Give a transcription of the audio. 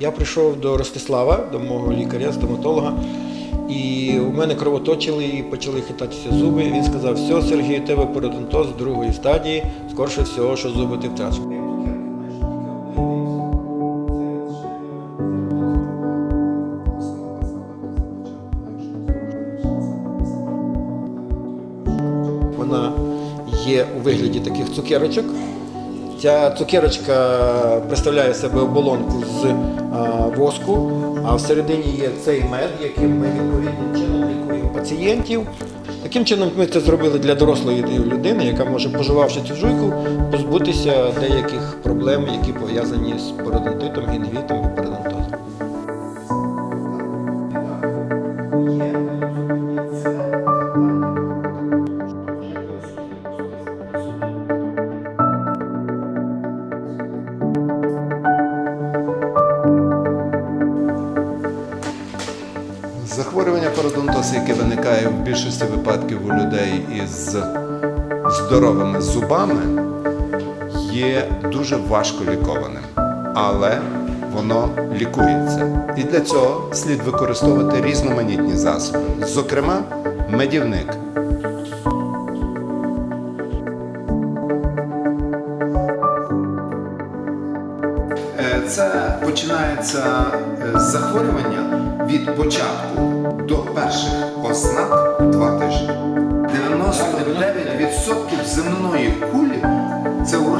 Я прийшов до Ростислава, до мого лікаря, стоматолога, і у мене кровоточили і почали хитатися зуби. Він сказав, все, Сергій, у тебе пародонтоз другої стадії, скорше всього, що зуби ти втратиш. Вона є у вигляді таких цукерочок. Ця цукерочка представляє себе оболонку з воску, а всередині є цей мед, яким ми відповідним чином лікуємо пацієнтів. Таким чином ми це зробили для дорослої людини, яка може, поживавши цю жуйку, позбутися деяких проблем, які пов'язані з пародонтитом, гінгвітом і пародонтозом. Захворювання пародонтозу, яке виникає в більшості випадків у людей із здоровими зубами, є дуже важко лікованим, але воно лікується. І для цього слід використовувати різноманітні засоби, зокрема, медівник. Е, Це починається е, з захворювання від початку до перших ознак два тижні. 99% земної кулі це ураження.